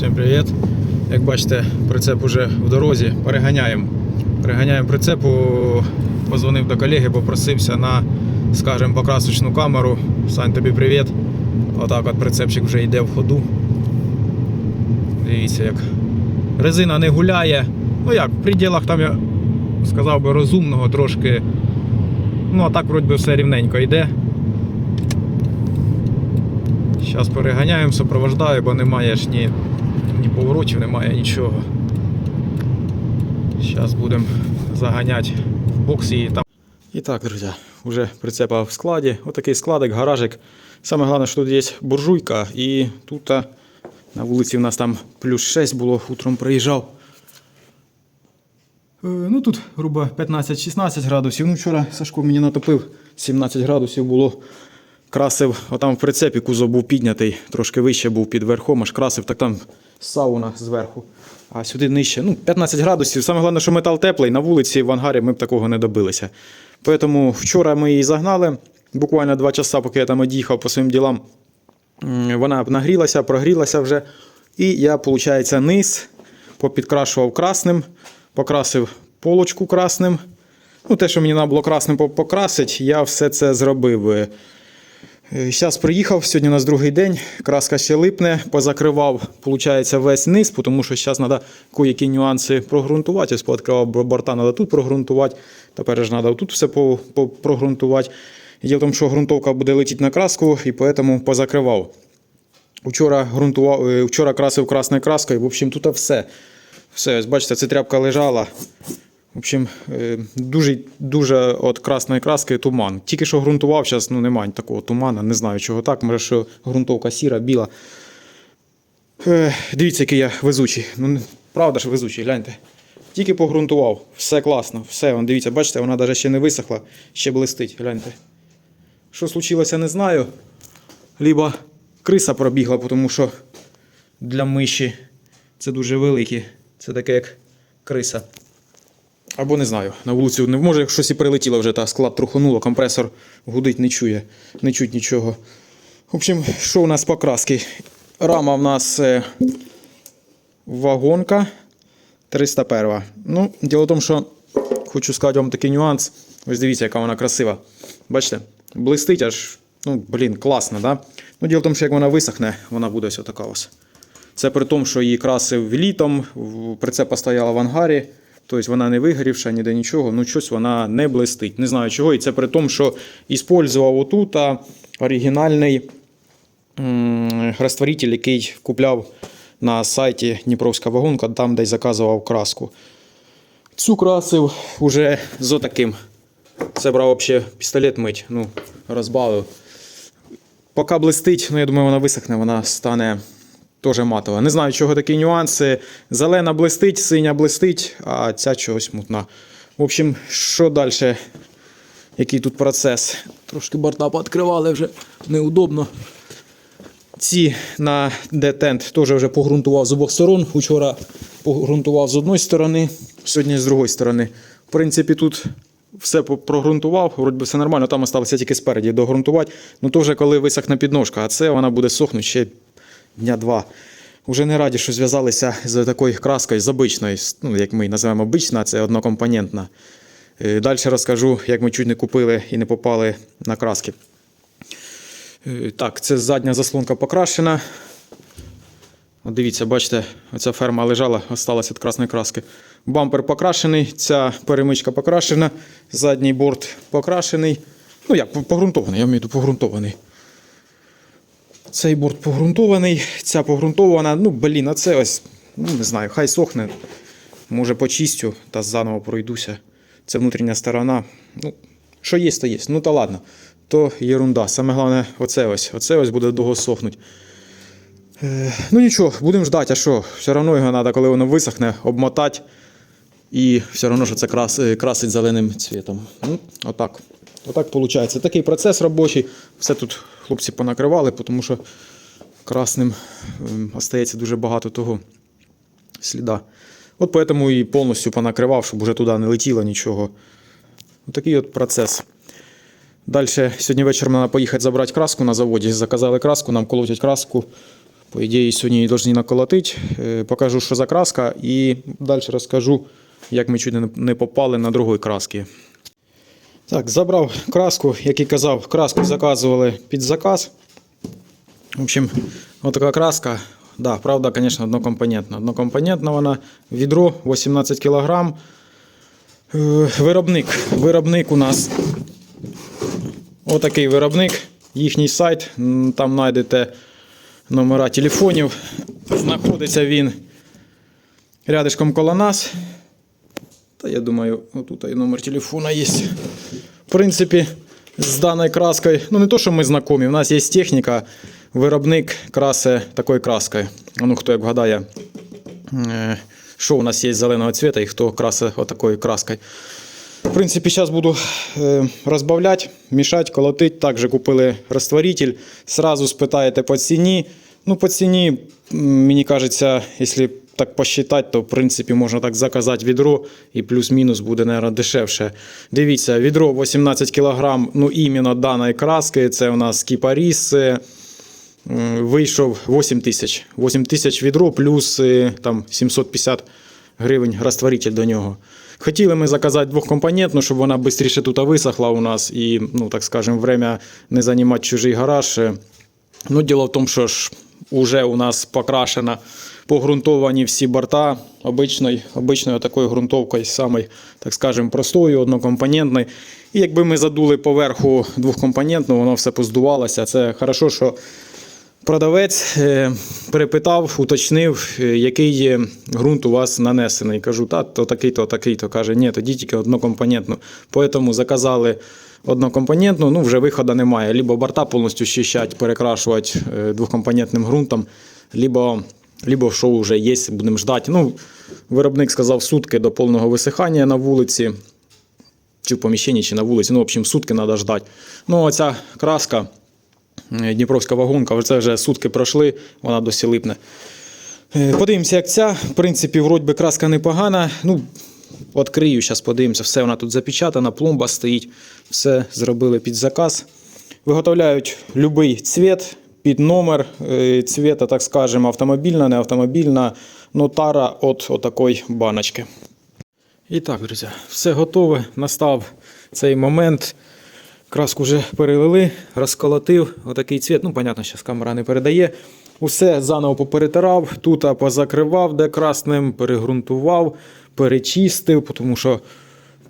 Всім привіт. Як бачите, прицеп уже в дорозі. Переганяємо. Переганяємо прицепу. Позвонив до колеги, попросився на, скажімо, покрасочну камеру. Сань, тобі привіт. Отак от прицепчик вже йде в ходу. Дивіться, як резина не гуляє. Ну як, в пределах там я сказав би розумного трошки. Ну а так вроді би все рівненько йде. Зараз переганяємо, супровождаю, бо немає ж ні, ні поворотів, немає нічого. Зараз будемо заганяти в боксі і там. І так, друзі, вже прицепа в складі. Отакий складик, гаражик. Саме головне, що тут є буржуйка, і тут на вулиці в нас там плюс 6 було, утром приїжджав. Е, Ну тут грубо 15-16 градусів. Ну вчора Сашко мені натопив 17 градусів було. Красив, отам в прицепі кузов був піднятий, трошки вище був під верхом, аж красив, так там сауна зверху. А сюди нижче. Ну, 15 градусів. Саме головне, що метал теплий, на вулиці в ангарі ми б такого не добилися. Тому вчора ми її загнали. Буквально 2 часа, поки я там од'їхав по своїм ділам. Вона нагрілася, прогрілася вже. І я, виходить, низ попідкрашував красним, покрасив полочку красним. Ну, те, що мені треба було красним по- покрасити, я все це зробив. Зараз приїхав, сьогодні у нас другий день, краска ще липне, позакривав, виходить, весь низ, тому що зараз треба кое-які нюанси прогрунтувати. Ось пооткривав борта, треба тут прогрунтувати, тепер ж треба тут все прогрунтувати. Діло в тому, що ґрунтовка буде летіти на краску, і тому позакривав. Вчора ґрунтував, е, вчора красив красною краскою. В общем, тут все. Все, ось бачите, ця тряпка лежала. В общем, е, дуже, дуже от красної краски туман. Тільки що ґрунтував, зараз ну, немає такого туману, не знаю, чого так. Може, що ґрунтовка сіра, біла. Е, Дивіться, який я везучий. Ну, правда ж везучий, гляньте. Тільки погрунтував, все класно, все, вон, дивіться, бачите, вона навіть ще не висохла, ще блистить, гляньте. Що случилося, не знаю. Либо криса пробігла, тому що для миші це дуже великі. Це таке як криса. Або не знаю, на вулицю не може, як щось і прилетіло вже, та склад трухануло, компресор гудить, не чує, не чуть нічого. В общем, що у нас по краски? Рама в нас е, вагонка 301. Ну, діло в тому, що хочу сказати вам такий нюанс. Ось дивіться, яка вона красива. Бачите? Блистить аж, ну, блін, класно, да? Ну, діло в тому, що як вона висохне, вона буде ось така ось. Це при тому, що її красив літом, прицепа стояла в ангарі, тобто вона не вигорівша, ніде нічого, ну щось вона не блистить. Не знаю чого. І це при тому, що іспользував отут оригінальний м, розтворитель, який купляв на сайті Дніпровська вагонка, там десь заказував краску. Цю красив уже з отаким. Це брав взагалі пістолет мить, ну, розбавив. Поки блистить, ну я думаю, вона висохне, вона стане теж матова. Не знаю, чого такі нюанси. Зелена блистить, синя блистить, а ця чогось мутна. В общем, що далі? Який тут процес? Трошки борта пооткривали вже неудобно. Ці на детент теж вже погрунтував з обох сторон. Вчора погрунтував з одної сторони, сьогодні з другої сторони. В принципі, тут все прогрунтував, вроді все нормально, там залишилося тільки спереді догрунтувати. Ну то вже коли висохне підножка, а це вона буде сохнути ще дня два. Уже не раді, що зв'язалися з такою краскою, з обичною, ну, як ми називаємо обична, це однокомпонентна. Далі розкажу, як ми чуть не купили і не попали на краски. Е, Так, це задня заслонка покрашена. От дивіться, бачите, оця ферма лежала, осталась від красної краски. Бампер покрашений, ця перемичка покрашена, задній борт покрашений. Ну як, погрунтований, я маю погрунтований. Цей борт погрунтований, ця погрунтована. Ну, блін, а це ось, ну не знаю, хай сохне. Може почистю та заново пройдуся. Це внутрішня сторона. Ну, що є, то є. Ну та ладно. То єрунда. Саме головне, оце ось. Оце ось буде довго сохнуть. Е, ну нічого, будемо ждати, а що? Все одно його треба, коли воно висохне, обмотати. І все одно, що це крас, е, красить зеленим цвітом. Ну, отак. Отак виходить. Такий процес робочий. Все тут хлопці понакривали, тому що красним ем, остається дуже багато того сліда. От поэтому і повністю понакривав, щоб вже туди не летіло нічого. Отакий от процес. Далі сьогодні вечором треба поїхати забрати краску на заводі. Заказали краску, нам колотять краску. По ідеї, сьогодні її повинні наколотити. Е, Покажу, що за краска, і далі розкажу, як ми чуть не- не попали на другої краски. Так, забрав краску, як і казав, краску заказували під заказ. В общем, вот така краска. Да, правда, конечно, однокомпонентна. Однокомпонентна вона, відро 18 кг. Виробник. Виробник у нас отакий виробник. Їхній сайт. Там знайдете номера телефонів. Знаходиться він рядишком коло нас. Та я думаю, отут і номер телефона є. В принципі, з даною краскою, ну не то, що ми знайомі, у нас є техніка, виробник краси такою краскою. Ну, хто як вгадає, е, що у нас є зеленого цвіта і хто красить отакою краскою. В принципі, зараз буду е, розбавляти, мішати, колотити. Також купили розтворитель. Сразу спитаєте по ціні. Ну, по ціні, мені кажеться, якщо так посчитати, то в принципі можна так заказати відро і плюс-мінус буде, мабуть, дешевше. Дивіться, відро 18 кг, ну іменно даної краски. Це у нас кіпаріс. е, Вийшов 8 тисяч. 8 тисяч відро плюс е, там 750 гривень розтворитель до нього. Хотіли ми заказати двохкомпонентну, щоб вона швидше тут висохла у нас і, ну так скажемо, время не займати чужий гараж. Е, Ну, діло в тому, що ж уже у нас покрашено, погрунтовані всі борта обичною, обичною такою ґрунтовкою, самою, так скажемо, простою, однокомпонентною. І якби ми задули поверху двохкомпонентну, воно все поздувалося. Це хорошо, що Продавець е, перепитав, уточнив, е, який ґрунт у вас нанесений. Кажу, та то такий, то такий, то каже, ні, тоді тільки однокомпонентну. Тому заказали однокомпонентну, ну вже виходу немає. Либо борта повністю щищать, перекрашувати е, двохкомпонентним ґрунтом, либо, либо що вже є, будемо ждати. Ну, виробник сказав сутки до повного висихання на вулиці, чи в поміщенні, чи на вулиці. Ну, в общем, сутки треба ждати. Ну, оця краска. Е, Дніпровська вагонка, це вже сутки пройшли, вона досі липне. Е, Подивимося, як ця. В принципі, вроді би краска непогана. Ну, відкрию, зараз подивимося. Все вона тут запечатана, пломба стоїть. Все зробили під заказ. Виготовляють будь-який цвіт під номер е, цвіта, так скажемо, автомобільна, не автомобільна, ну тара от отакої баночки. І так, друзі, все готове. Настав цей момент. Краску вже перелили, розколотив. Отакий цвіт. Ну, понятно, зараз камера не передає. Усе заново поперетирав, тут позакривав, де красним, перегрунтував, перечистив, тому що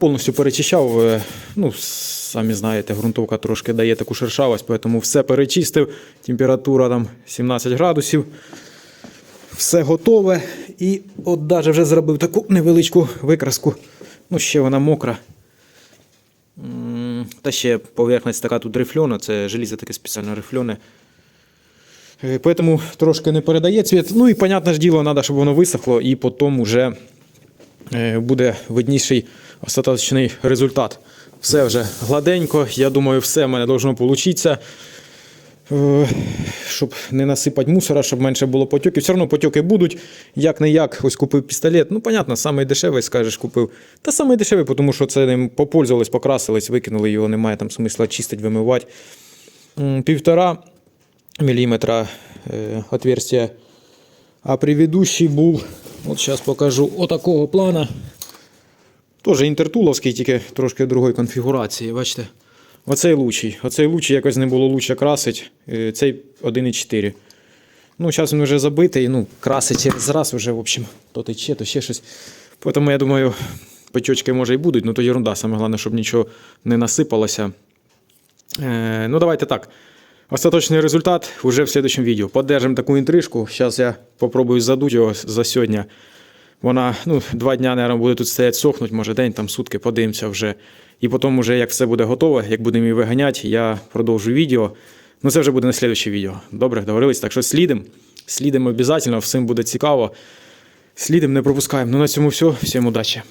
повністю перечищав. е, Ну, самі знаєте, ґрунтовка трошки дає таку шершавость, тому все перечистив. Температура там 17 градусів. Все готове. І от навіть вже зробив таку невеличку викраску. Ну, ще вона мокра. Та ще поверхність така тут рифльона, це желізо таке спеціально рифльоне. Е, Поэтому трошки не передає цвіт. Ну і, понятне ж діло, треба, щоб воно висохло, і потім вже е, буде видніший остаточний результат. Все вже гладенько. Я думаю, все в мене должно получитися. Е, Щоб не насипати мусора, щоб менше було потьоків. Все одно потьоки будуть. Як не як, ось купив пістолет. Ну, понятно, самий дешевий, скажеш, купив. Та самий дешевий, тому що це ним попользувались, покрасились, викинули його, немає там смисла чистити, вимивати. Півтора міліметра е, отверстия. А предыдущий був, от зараз покажу, отакого плана. Теж інтертуловський, тільки трошки другої конфігурації. Бачите? Оцей лучий. Оцей лучий якось не було лучше красить. Е, Цей 1,4. Ну, зараз він вже забитий, ну, красить через вже, в общем, то тече, то ще щось. Тому я думаю, печочки може і будуть, ну то ерунда. Саме головне, щоб нічого не насипалося. Е, ну, давайте так. Остаточний результат вже в следующем відео. Подержимо таку інтрижку. Зараз я попробую задуть його за сьогодні. Вона ну, два дня, мабуть, буде тут стояти сохнуть, може день, там сутки, подивимося вже. І потім, вже, як все буде готове, як будемо її виганяти, я продовжу відео. Ну, це вже буде на слідуще відео. Добре, договорились. Так що слідимо. Слідимо обов'язково, всім буде цікаво. Слідимо, не пропускаємо. Ну на цьому все. Всім удачі.